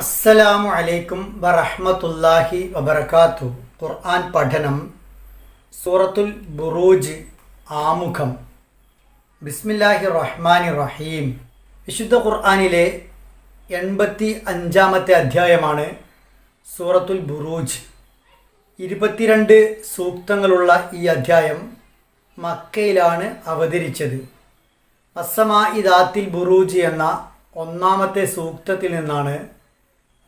അസ്സലാമു അലൈക്കും വറഹ്മത്തുള്ളാഹി വബർക്കാത്തു ഖുർആൻ പഠനം സൂറത്തുൽ ബുറൂജ് ആമുഖം. ബിസ്മില്ലാഹി റഹ്മാനി റഹീം. വിശുദ്ധ ഖുർആനിലെ എൺപത്തി അഞ്ചാമത്തെ അധ്യായമാണ് സൂറത്തുൽ ബുറൂജ്. ഇരുപത്തിരണ്ട് സൂക്തങ്ങളുള്ള ഈ അധ്യായം മക്കയിലാണ് അവതരിച്ചത്. അസമാ ഇദാത്തിൽ ബുറൂജ് എന്ന ഒന്നാമത്തെ സൂക്തത്തിൽ നിന്നാണ്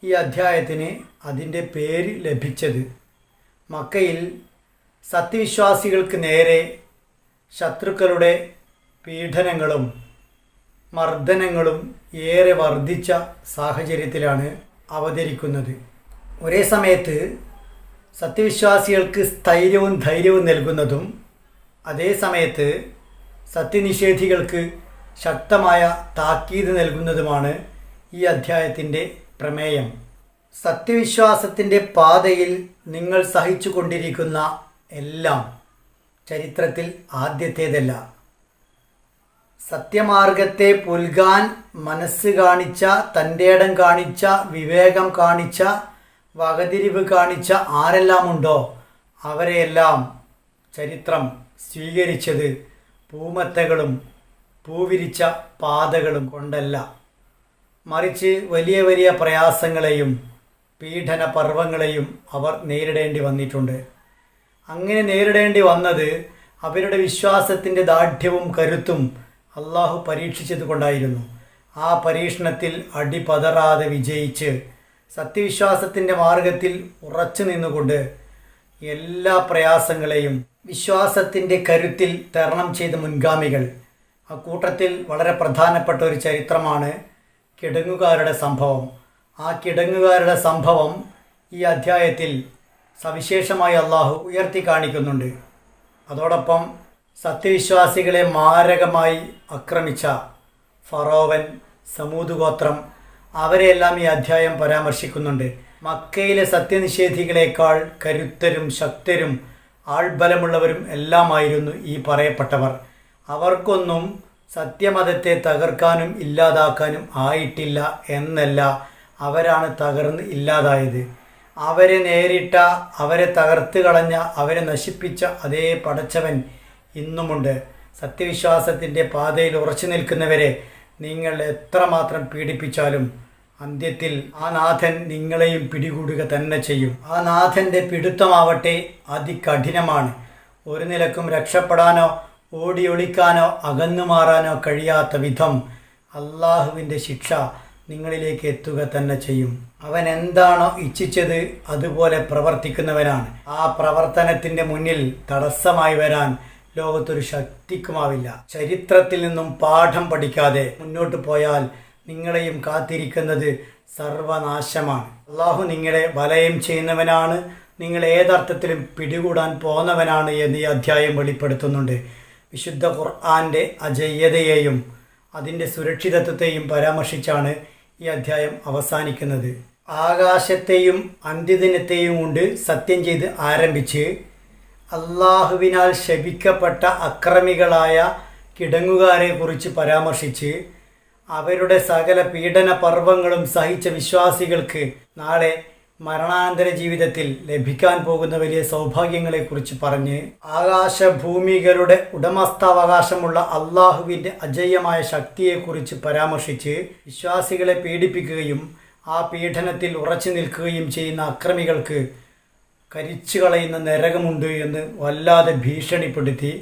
ഈ അധ്യായത്തിന് അതിന്റെ പേര് ലഭിച്ചത്. മക്കയിൽ സത്യവിശ്വാസികൾക്ക് നേരെ ശത്രുക്കളുടെ പീഡനങ്ങളും മർദ്ദനങ്ങളും ഏറെ വർദ്ധിച്ച സാഹചര്യത്തിലാണ് അവതരിക്കുന്നത്. ഒരേ സമയത്ത് സത്യവിശ്വാസികൾക്ക് സ്ഥൈര്യവും ധൈര്യവും നൽകുന്നതും അതേ സമയത്ത് സത്യനിഷേധികൾക്ക് ശക്തമായ താക്കീത് നൽകുന്നതുമാണ് ഈ അധ്യായത്തിന്റെ പ്രമേയം. സത്യവിശ്വാസത്തിന്റെ പാതയിൽ നിങ്ങൾ സഹിച്ചു കൊണ്ടിരിക്കുന്ന എല്ലാം ചരിത്രത്തിൽ ആദ്യത്തേതല്ല. സത്യമാർഗത്തെ പുൽകാൻ മനസ്സ് കാണിച്ച തന്റെടം കാണിച്ച വിവേകം കാണിച്ച വകതിരിവ് കാണിച്ച ആരെല്ലാമുണ്ടോ? അവരെയെല്ലാം ചരിത്രം സ്വീകരിച്ചത് പൂമത്തകളും പൂവിരിച്ച പാതകളും കൊണ്ടല്ല. മറിച്ച് വലിയ വലിയ പ്രയാസങ്ങളെയും പീഡന പർവങ്ങളെയും അവർ നേരിടേണ്ടി വന്നിട്ടുണ്ട്. അങ്ങനെ നേരിടേണ്ടി വന്നത് അവരുടെ വിശ്വാസത്തിന്റെ ദാർഢ്യവും കരുത്തും അള്ളാഹു പരീക്ഷിച്ചത് കൊണ്ടായിരുന്നു ആ പരീക്ഷണത്തിൽ അടിപതറാതെ വിജയിച്ച് സത്യവിശ്വാസത്തിന്റെ മാർഗത്തിൽ ഉറച്ചു നിന്നുകൊണ്ട് എല്ലാ പ്രയാസങ്ങളെയും വിശ്വാസത്തിന്റെ കരുത്തിൽ തരണം ചെയ്ത മുൻഗാമികൾ. കൂട്ടത്തിൽ വളരെ പ്രധാനപ്പെട്ട ഒരു ചരിത്രമാണ് കിടങ്ങുകാരുടെ സംഭവം. ആ കിടങ്ങുകാരുടെ സംഭവം ഈ അധ്യായത്തിൽ സവിശേഷമായി അള്ളാഹു ഉയർത്തി കാണിക്കുന്നുണ്ട്. അതോടൊപ്പം സത്യവിശ്വാസികളെ മാരകമായി ആക്രമിച്ച ഫറോവൻ സമൂത് ഗോത്രം അവരെയെല്ലാം ഈ അധ്യായം പരാമർശിക്കുന്നുണ്ട്. മക്കയിലെ സത്യനിഷേധികളെക്കാൾ കരുത്തരും ശക്തരും ആൾബലമുള്ളവരും എല്ലാമായിരുന്നു ഈ പറയപ്പെട്ടവർ. അവർക്കൊന്നും സത്യമതത്തെ തകർക്കാനും ഇല്ലാതാക്കാനും ആയിട്ടില്ല എന്നല്ല അവരാണ് തകർന്ന് ഇല്ലാതായത്. അവരെ നേരിട്ട അവരെ തകർത്ത് കളഞ്ഞ അവരെ നശിപ്പിച്ച അതേ പടച്ചവൻ ഇന്നുമുണ്ട്. സത്യവിശ്വാസത്തിന്റെ പാതയിൽ ഉറച്ചു നിൽക്കുന്നവരെ നിങ്ങൾ എത്രമാത്രം പീഡിപ്പിച്ചാലും അന്ത്യത്തിൽ ആ നാഥൻ നിങ്ങളെയും പിടികൂടുക തന്നെ ചെയ്യും. ആ നാഥന്റെ പിടുത്തമാവട്ടെ അതികഠിനമാണ്. ഒരു നിലക്കും രക്ഷപ്പെടാനോ ഓടി ഒളിക്കാനോ അകന്നു മാറാനോ കഴിയാത്ത വിധം അള്ളാഹുവിന്റെ ശിക്ഷ നിങ്ങളിലേക്ക് എത്തുക തന്നെ ചെയ്യും. അവൻ എന്താണോ ഇച്ഛിച്ചത് അതുപോലെ പ്രവർത്തിക്കുന്നവനാണ്. ആ പ്രവർത്തനത്തിന്റെ മുന്നിൽ തടസ്സമായി വരാൻ ലോകത്തൊരു ശക്തിക്കുമാവില്ല. ചരിത്രത്തിൽ നിന്നും പാഠം പഠിക്കാതെ മുന്നോട്ട് പോയാൽ നിങ്ങളെയും കാത്തിരിക്കുന്നത് സർവനാശമാണ്. അള്ളാഹു നിങ്ങളെ വലയം ചെയ്യുന്നവനാണ്. നിങ്ങൾ ഏതർത്ഥത്തിലും പിടികൂടാൻ പോന്നവനാണ് എന്ന് ഈ അധ്യായം വെളിപ്പെടുത്തുന്നുണ്ട്. വിശുദ്ധ ഖുർആാന്റെ അജയ്യതയെയും അതിന്റെ സുരക്ഷിതത്വത്തെയും പരാമർശിച്ചാണ് ഈ അധ്യായം അവസാനിക്കുന്നത്. ആകാശത്തെയും അന്ത്യദിനത്തെയും കൊണ്ട് സത്യം ചെയ്ത് ആരംഭിച്ച് അള്ളാഹുവിനാൽ ശപിക്കപ്പെട്ട അക്രമികളായ കിടങ്ങുകാരെക്കുറിച്ച് പരാമർശിച്ച് അവരുടെ സകല പീഡന പർവങ്ങളും സഹിച്ച വിശ്വാസികൾക്ക് നാളെ മരണാനന്തര ജീവിതത്തിൽ ലഭിക്കാൻ പോകുന്ന വലിയ സൗഭാഗ്യങ്ങളെക്കുറിച്ച് പറഞ്ഞ് ആകാശഭൂമികളുടെ ഉടമസ്ഥാവകാശമുള്ള അള്ളാഹുവിന്റെ അജയ്യമായ ശക്തിയെക്കുറിച്ച് പരാമർശിച്ച് വിശ്വാസികളെ പീഡിപ്പിക്കുകയും ആ പീഡനത്തിൽ ഉറച്ചു നിൽക്കുകയും ചെയ്യുന്ന അക്രമികൾക്ക് കരിച്ചു കളയുന്ന നരകമുണ്ട് എന്ന് വല്ലാതെ ഭീഷണിപ്പെടുത്തി.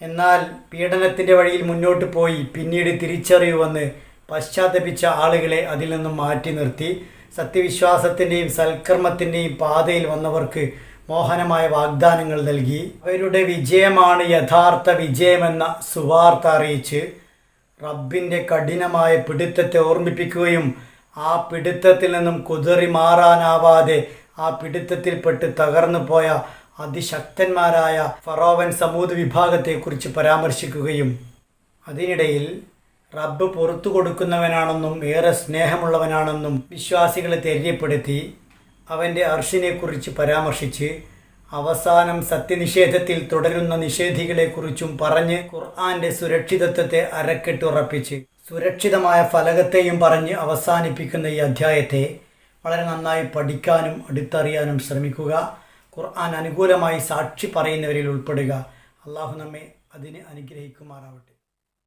എന്നാൽ പീഡനത്തിന്റെ വഴിയിൽ മുന്നോട്ട് പോയി പിന്നീട് തിരിച്ചറിയുവെന്ന് പശ്ചാത്തപിച്ച ആളുകളെ അതിൽ നിന്നും മാറ്റി നിർത്തി. സത്യവിശ്വാസത്തിന്റെയും സൽക്കർമ്മത്തിന്റെയും പാതയിൽ വന്നവർക്ക് മോഹനമായ വാഗ്ദാനങ്ങൾ നൽകി. അവരുടെ വിജയമാണ് യഥാർത്ഥ വിജയമെന്ന സുവാർത്ത അറിയിച്ച് റബ്ബിന്റെ കഠിനമായ പിടുത്തത്തെ ഓർമ്മിപ്പിക്കുകയും ആ പിടുത്തത്തിൽ നിന്നും കുതിറി മാറാനാവാതെ ആ പിടുത്തത്തിൽപ്പെട്ട് തകർന്നു പോയ അതിശക്തന്മാരായ ഫറോവൻ സമൂത് വിഭാഗത്തെക്കുറിച്ച് പരാമർശിക്കുകയും അതിനിടയിൽ റബ്ബ് പുറത്തു കൊടുക്കുന്നവനാണെന്നും ഏറെ സ്നേഹമുള്ളവനാണെന്നും വിശ്വാസികളെ തെര്യപ്പെടുത്തി അവന്റെ അർഷിനെക്കുറിച്ച് പരാമർശിച്ച് അവസാനം സത്യനിഷേധത്തിൽ തുടരുന്ന നിഷേധികളെക്കുറിച്ചും പറഞ്ഞ് ഖുർആന്റെ സുരക്ഷിതത്വത്തെ അരക്കെട്ടുറപ്പിച്ച് സുരക്ഷിതമായ ഫലകത്തെയും പറഞ്ഞ് അവസാനിപ്പിക്കുന്ന ഈ അധ്യായത്തെ വളരെ നന്നായി പഠിക്കാനും അടുത്തറിയാനും ശ്രമിക്കുക. ഖുർആൻ അനുകൂലമായി സാക്ഷി പറയുന്നവരിൽ ഉൾപ്പെടുക. അള്ളാഹു നമ്മെ അതിനെ അനുഗ്രഹിക്കുമാറാവട്ടെ.